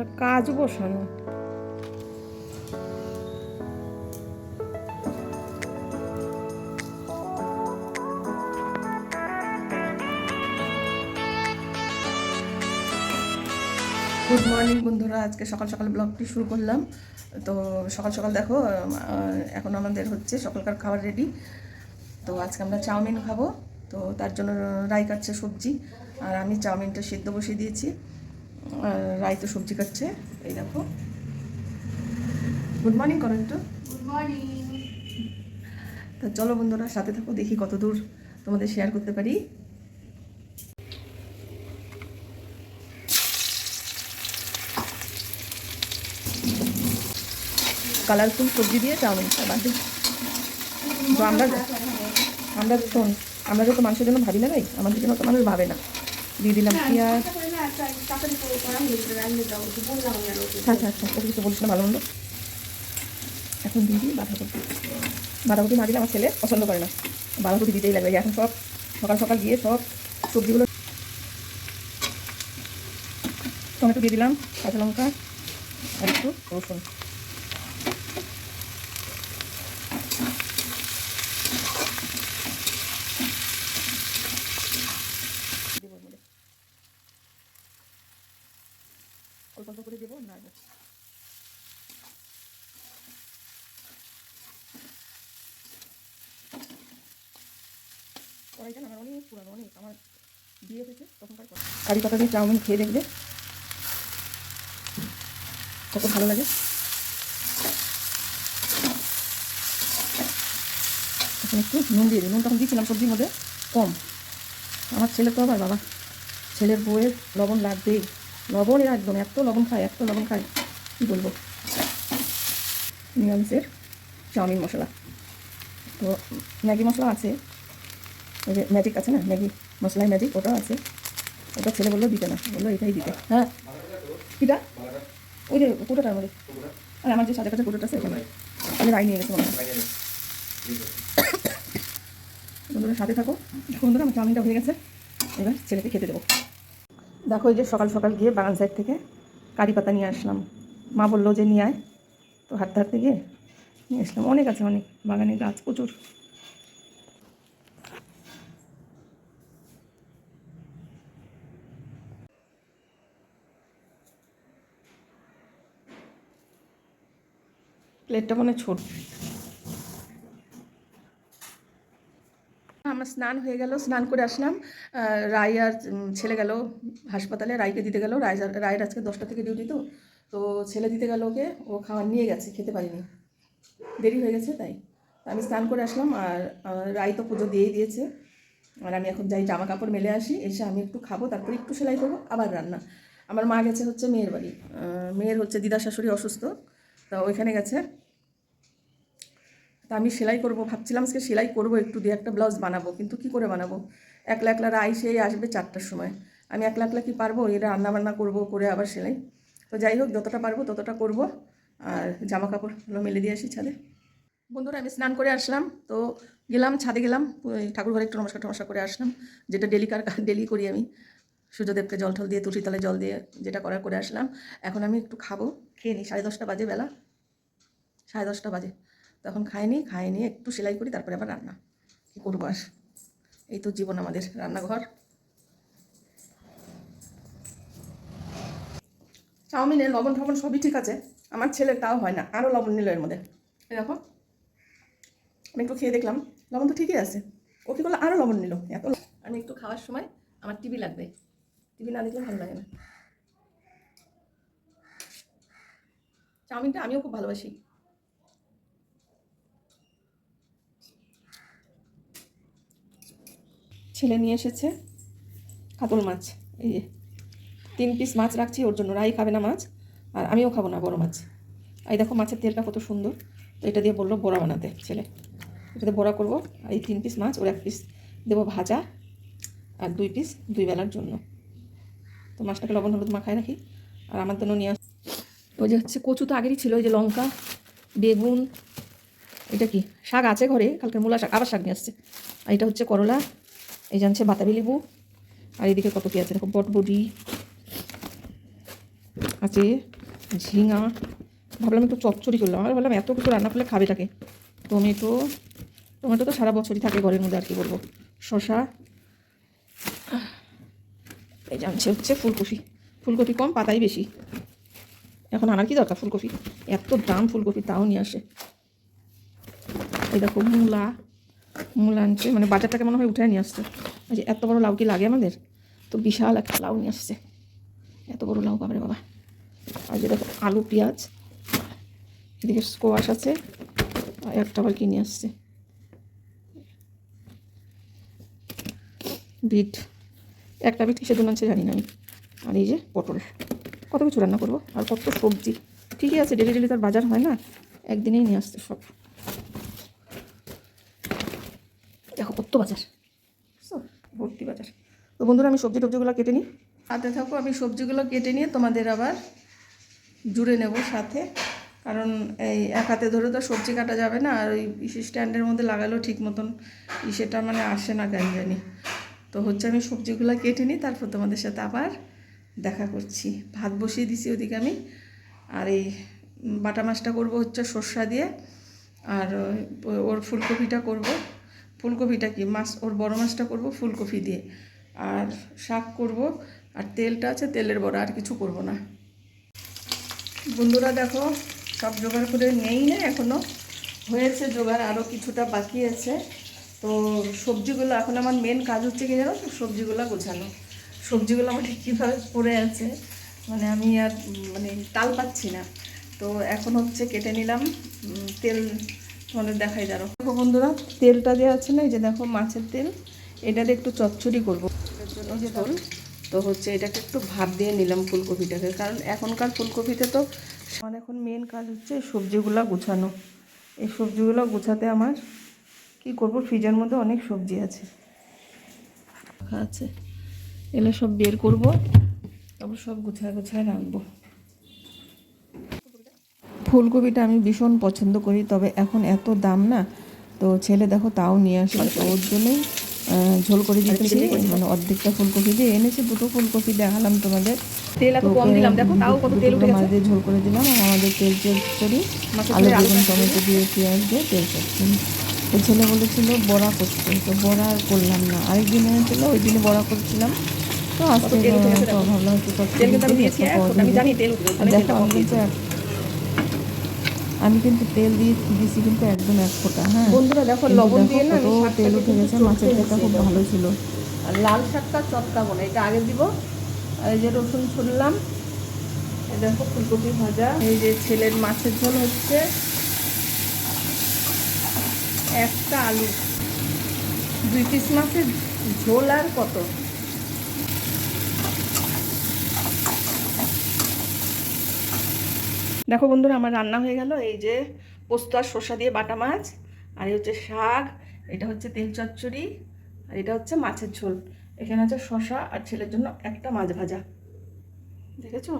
আবার কাজ বসানো। গুড মর্নিং বন্ধুরা, আজকে সকাল সকাল ব্লগটি শুরু করলাম। তো সকাল সকাল দেখো এখন আমাদের হচ্ছে সকালকার খাবার রেডি তো আজকে আমরা চাউমিন খাব। তো তার জন্য রাই কাটছে সবজি। আর আমি চাউমিনটা সিদ্ধ বসিয়ে দিয়েছি। আর রাই তো সবজি কাটছে এই দেখো। গুড মর্নিং করো একটু গুড মর্নিং তো চলো বন্ধুরা সাথে থাকো দেখি কত দূর তোমাদের শেয়ার করতে পারি। কালারফুল সবজি দিয়ে চাউমিন। বাদ তো আমরা আমরা শোন আমরা যত মানুষের জন্য ভাবি না ভাই। আমাদের জন্য তো মানুষ ভাবে না। দিয়ে দিলাম পেঁয়াজ। আচ্ছা আচ্ছা কিছু বলিস না ভালো মন্দ এখন দিয়ে দিই বাঁধাকপি। বাঁধাকপি না দিলে আমার ছেলে পছন্দ করে না। বাঁধাকপি দিতেই লাগবে। এখন সব সকাল সকাল গিয়ে সব সবজিগুলো টমেটো দিয়ে দিলাম কাঁচা লঙ্কা আর একটু রসুন দেবো এর মধ্যে। অল্প অল্প করে দেবো না কড়াইটা না আমার অনেক পুরানো অনেক আমার তখনকার কারি পাতা দিয়ে চাউমিন খেয়ে দেখবে। কত ভালো লাগে। একটু নুন দিয়ে দিই। নুন তখন দিয়েছিলাম সবজির মধ্যে, কম। আমার ছেলে তো আবার বাবা। ছেলের বউয়ের লবণ লাগবেই। লবণ এরা একদম, এত লবণ খায়, এত লবণ খায়। কী বলব? নিরামিষের চাউমিন মশলা। তো ম্যাগি মশলা আছে। ওই যে ম্যাজিক আছে না? ম্যাগি মশলাই ম্যাজিক ওটাও আছে। ওটা ছেলে বলল দিতে না, বলল এটাই দিতে। হ্যাঁ। কিটা? ওই যে কুটোটার মধ্যে আর আমার যে সাজা কাছে কুটোটা আছে এখানে। আমি রাই নিয়ে গেছি মনে বন্ধুরা, সাথে থাকো। বন্ধুরা, আমার চাউমিনটা হয়ে গেছে। এবার ছেলেকে খেতে দেবো। দেখো, এই যে সকাল সকাল গিয়ে বাগান সাইড থেকে কারি পাতা নিয়ে আসলাম। মা বলল যে নিয়ে আয়। তো হাঁটতে হাঁটতে গিয়ে নিয়ে আসলাম। অনেক আছে, অনেক। বাগানে গাছ প্রচুর। প্লেটটা মনে ছোট। আমার স্নান হয়ে গেল, স্নান করে আসলাম। রায় আর ছেলে গেল হাসপাতালে, রায়কে দিতে গেল। রায় রায়ের আজকে দশটা থেকে ডিউটি তো। তো ছেলে দিতে গেল ওকে, ও খাওয়ার নিয়ে গেছে, খেতে পারিনি। দেরি হয়ে গেছে তাই। আমি স্নান করে আসলাম আর রায় তো পুজো দিয়েই দিয়েছে। আর আমি এখন যাই জামা কাপড় মেলে আসি, এসে আমি একটু খাব, তারপরে একটু সেলাই করব, আবার রান্না। আমার মা গেছে হচ্ছে মেয়ের বাড়ি। মেয়ের হচ্ছে দিদা শাশুড়ি অসুস্থ, তা ওইখানে গেছে। তা আমি সেলাই করব। ভাবছিলাম আজকে সেলাই করব একটু, দিয়ে একটা ব্লাউজ বানাবো। কিন্তু কি করে বানাবো? একলা একলা রাই সেই আসবে চারটার সময়। আমি একলা একলা কি পারব? এরা রান্না বান্না করব, করে আবার সেলাই। তো যাই হোক, যতটা পারব ততটা করব। আর জামা কাপড়গুলো মেলে দিয়ে আসি ছাদে। বন্ধুরা, আমি স্নান করে আসলাম। তো গেলাম, ছাদে গেলাম। ঠাকুর ঘরে একটু নমস্কার টমস্কার করে আসলাম। যেটা ডেলি কার, ডেলি করি আমি। সূর্যদেবকে জল টল দিয়ে তুলসী তলে জল দিয়ে যেটা করার করে আসলাম। এখন আমি একটু খাব, খেয়ে নিই। সাড়ে দশটা বাজে বেলা। সাড়ে দশটা বাজে। তখন খাইনি খাইনি একটু সেলাই করি, তারপরে আবার রান্না। কী করব আর? এই তো জীবন আমাদের রান্নাঘর। চাউমিনে লবণ টবণ সবই ঠিক আছে, আমার ছেলের তাও হয় না, আরও লবণ নিল এর মধ্যে। দেখো, আমি একটু খেয়ে দেখলাম, লবণ তো ঠিকই আছে। ও কী করল? আরও লবণ নিল, এত আমি একটু খাওয়ার সময় আমার টিভি লাগবে। টিভি না দেখলে ভালো লাগে না। চাউমিনটা আমিও খুব ভালোবাসি। ছেলে নিয়ে এসেছে। কাতল মাছ, এই যে তিন পিস মাছ রাখছি, ওর জন্য রাই খাবে না মাছ, আর আমিও খাব না বড় মাছ। এই দেখো মাছের তেলটা কত সুন্দর। তো এটা দিয়ে বলল বড়া বানাতে ছেলে। এটাতে বড়া করব। আর এই তিন পিস মাছ, ওর এক পিস দেবো ভাজা আর দুই পিস দুই বেলার জন্য। তো মাছটাকে লবণ হলুদ মাখায় রাখি। আর আমার জন্য নিয়ে ওই যে হচ্ছে কচু তো আগেরই ছিল, ওই যে লঙ্কা, বেগুন, এটা কি? শাক আছে ঘরে, কালকে মূলা শাক, আবার শাক নিয়ে আসছে। আর এটা হচ্ছে করলা। এই জানছে বাতাবি লেবু। আর এদিকে কত কি আছে দেখো বটবডি, আছে ঝিঙা। ভাবলাম একটু চচ্চড়ি করলাম, আর ভাবলাম এত কিছু রান্না করলে খাবে তাকে টমেটো টমেটো তো সারা বছরই থাকে ঘরের মধ্যে, আর কি বলব? শশা এই জানছে হচ্ছে ফুলকপি। ফুলকপি কম, পাতাই বেশি। এখন আনার কি দরকার ফুলকপি? এত দাম ফুলকপি, তাও নিয়ে আসে। এই দেখো মূলা। মূলা আনছে মানে বাজারটাকে মনে হয় উঠে নিয়ে আসছে। যে এত বড় লাউ কি লাগে আমাদের? তো বিশাল একটা লাউ নিয়ে আসছে। এত বড় লাউ বাবারে বাবা? আর যে দেখো, আলু, পেঁয়াজ, এদিকে স্কোয়াশ আছে, আর একটা আবার কিনে আসছে? বিট। একটা বিট কিসের জন্য জানি না আমি। আর এই যে পটল। কত কিছু রান্না করব? আর কত সবজি। ঠিকই আছে, ডেলি ডেলি তার বাজার হয় না। একদিনেই নিয়ে আসছে সব। দেখো, কত বাজার? ভর্তি বাজার। তো বন্ধুরা, আমি সবজি টবজিগুলো কেটে নিই। হাতে থাকো, আমি সবজিগুলো কেটে নিয়ে তোমাদের আবার জুড়ে নেব সাথে। কারণ এই এক হাতে ধরে তো সবজি কাটা যাবে না, আর ওই স্ট্যান্ডের মধ্যে লাগালেও ঠিক মতন ই সেটা মানে আসে না কেন জানি তো হচ্ছে আমি সবজিগুলো কেটে নিই, তারপর তোমাদের সাথে আবার দেখা করছি। ভাত বসিয়ে দিছি ওদিকে আমি। আর এই বাটা মাছটা করব হচ্ছে সর্ষা দিয়ে, আর ওর ফুলকপিটা করব। ফুলকপিটা কি? মাছ, ওর বড় মাছটা করব ফুলকপি দিয়ে। আর শাক করব, আর তেলটা আছে তেলের বড়া, আর কিছু করব না। বন্ধুরা দেখো, সব জোগাড় করে নেই না এখনও হয়েছে জোগাড় আরও কিছুটা বাকি আছে। তো সবজিগুলো, এখন আমার মেন কাজ হচ্ছে কি জানো সবজিগুলো গোছানো। সবজিগুলো আমার কীভাবে পড়ে আছে মানে আমি আর মানে তাল পাচ্ছি না। তো এখন হচ্ছে কেটে নিলাম তেল তোমাদের দেখাই দাঁড়ো দেখো বন্ধুরা তেলটা দেওয়া আছে না এই যে দেখো মাছের তেল এটা দিয়ে একটু চচ্চড়ি করব। এই যে ঝোল। তো হচ্ছে এটাকে একটু ভাপ দিয়ে নিলাম ফুলকপিটাকে কারণ এখনকার ফুলকপিতে তো আমার এখন মেন কাজ হচ্ছে সবজিগুলো গুছানো। এই সবজিগুলো গুছাতে আমার কি করব ফ্রিজের মধ্যে অনেক সবজি আছে। আছে। এগুলো সব বের করব তারপর সব গুছায় গুছায় রাখব। ফুলকপিটা আমি ভীষণ পছন্দ করি তবে এখন এত দাম না। তো ছেলে দেখো তাও নিয়ে আসে তো ওর জন্যই ঝোল করে দিচ্ছি মানে অর্ধেকটা ফুলকপি দিয়ে এনেছে দুটো ফুলকপি দেখালাম তোমাদের। তেল এত কম দিলাম দেখো তাও কত তেল উঠে মাছ দিয়ে ঝোল করে দিলাম আর আমাদের তেল চচ্চড়ি মাছের আলু বেগুন টমেটো দিয়ে পেঁয়াজ দিয়ে তেল চচ্চড়ি তো ছেলে বলেছিল বড়া করতে তো বড়া আর করলাম না। আরেকদিন এনেছিল ওই দিনে বড়া করছিলাম। তো আজকে তো। ভাবলাম একটু আমি দেখো আমি কিন্তু দিয়েছি। আমি কিন্তু তেল দিয়ে দিয়েছি কিন্তু একদম এক ফোঁটা হ্যাঁ। বন্ধুরা দেখো লবণ দিয়ে না তেল উঠে গেছে মাছের তেলটা খুব ভালো ছিল। আর লাল শাকটা চটকাবো না এটা আগে দিব। এই যে রসুন ছুললাম দেখো ফুলকপি ভাজা এই যে ছেলের মাছের ঝোল হচ্ছে। একটা আলু দুই পিস মাছের ঝোল আর কত? দেখো বন্ধুরা, আমার রান্না হয়ে গেল। এই যে পোস্ত আর শসা দিয়ে বাটা মাছ, আর এই হচ্ছে শাক, এটা হচ্ছে তেল চচ্চড়ি, আর এটা হচ্ছে মাছের ঝোল। এখানে আছে শসা আর ছেলের জন্য একটা মাছ ভাজা। দেখেছ?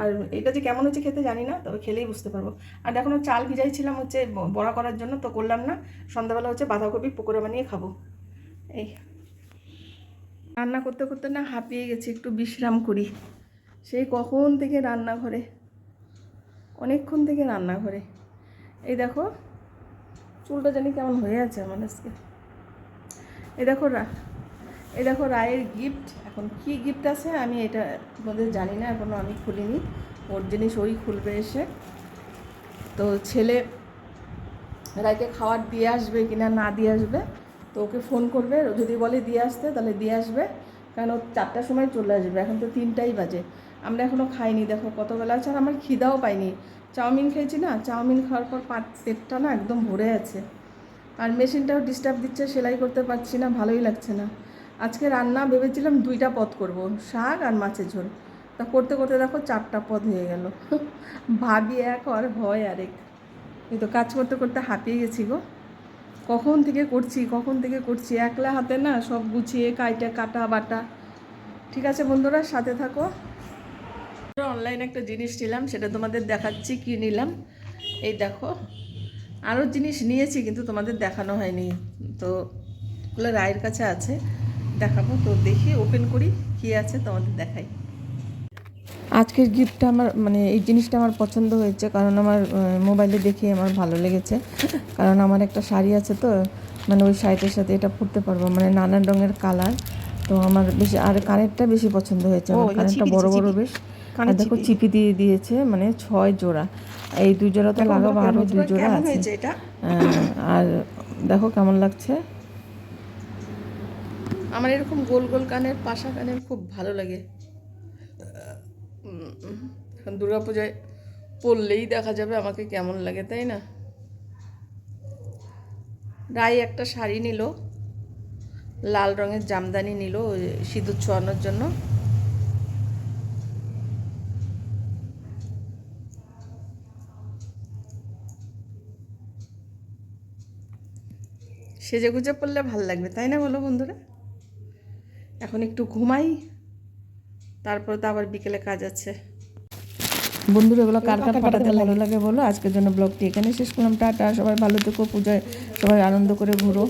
আর এটা যে কেমন হচ্ছে খেতে জানি না, তবে খেলেই বুঝতে পারব। আর এখনও চাল ভিজাইছিলাম হচ্ছে বড়া করার জন্য, তো করলাম না। সন্ধ্যাবেলা হচ্ছে বাঁধাকপি পকোড়া বানিয়ে খাব। এই। রান্না করতে করতে না হাঁপিয়ে গেছি, একটু বিশ্রাম করি। সেই কখন থেকে রান্নাঘরে। অনেকক্ষণ থেকে রান্নাঘরে। এই দেখো, চুলটা জানি কেমন হয়ে আছে আমার আজকে। এই দেখো এই দেখো রায়ের গিফট এখন কি গিফট আছে আমি এটা মধ্যে জানি না এখনও আমি খুলিনি। ওর জিনিস ওই খুলবে এসে। তো ছেলে রায়কে খাবার দিয়ে আসবে কি না না দিয়ে আসবে, তো ওকে ফোন করবে। যদি বলে দিয়ে আসতে, তাহলে দিয়ে আসবে। কারণ ও চারটার সময় চলে আসবে, এখন তো তিনটাই বাজে। আমরা এখনও খাইনি, দেখো কত বেলা আছে আর আমার খিদাও পাইনি। চাউমিন খেয়েছি না, চাউমিন খাওয়ার পর পাট- পেটটা না একদম ভরে আছে। আর মেশিনটাও ডিস্টার্ব দিচ্ছে, সেলাই করতে পারছি না, ভালোই লাগছে না। আজকে রান্না ভেবেছিলাম দুইটা পদ করব, শাক আর মাছের ঝোল। তা করতে করতে দেখো চারটা পদ হয়ে গেল। ভাবি এক, আর হয় আরেক। এই তো কাজ করতে করতে হাঁপিয়ে গেছি গো। কখন থেকে করছি, কখন থেকে করছি? একলা হাতে না সব গুছিয়ে, কাইটা, কাটা, বাটা। ঠিক আছে বন্ধুরা, সাথে থাকো। অনলাইনে একটা জিনিস নিলাম সেটা তোমাদের দেখাচ্ছি কি নিলাম? এই দেখো আরও জিনিস নিয়েছি কিন্তু তোমাদের দেখানো হয়নি। তো ওগুলো রায়ের কাছে আছে দেখাবো। তো দেখি ওপেন করি কি আছে তোমাদের দেখাই। আজকের গিফটটা আমার মানে এই জিনিসটা আমার পছন্দ হয়েছে কারণ আমার মোবাইলে দেখে আমার ভালো লেগেছে। কারণ আমার একটা শাড়ি আছে তো মানে ওই শাড়িটার সাথে এটা পরতে পারব মানে নানান রঙের কালার তো আমার বেশি আর কানেরটা বেশি পছন্দ হয়েছে আমার কানেরটা বড় বড় বেশ। আর দেখো চিপি দিয়ে দিয়েছে মানে ছয় জোড়া। এই দুই জোড়া তো লাগাবো আরও দুই জোড়া আছে। আর দেখো কেমন লাগছে। আমার এরকম গোল গোল কানের পাশা কানের খুব ভালো লাগে। এখন দুর্গা পূজায় পরলেই দেখা যাবে আমাকে কেমন লাগে তাই না? রাই একটা শাড়ি নিল লাল রঙের জামদানি নিল সিঁদুর ছোয়ানোর জন্য। সেজে গুজে পড়লে ভালো লাগবে তাই না বলো বন্ধুরা? এখন একটু ঘুমাই তারপর তো আবার বিকেলে কাজ আছে। বন্ধুরা এগুলো কার কার পাঠাতে ভালো লাগে বলো? আজকের জন্য ব্লগটি এখানে শেষ করলাম টাটা সবাই ভালো থেকো পূজায় সবাই আনন্দ করে ঘুরো।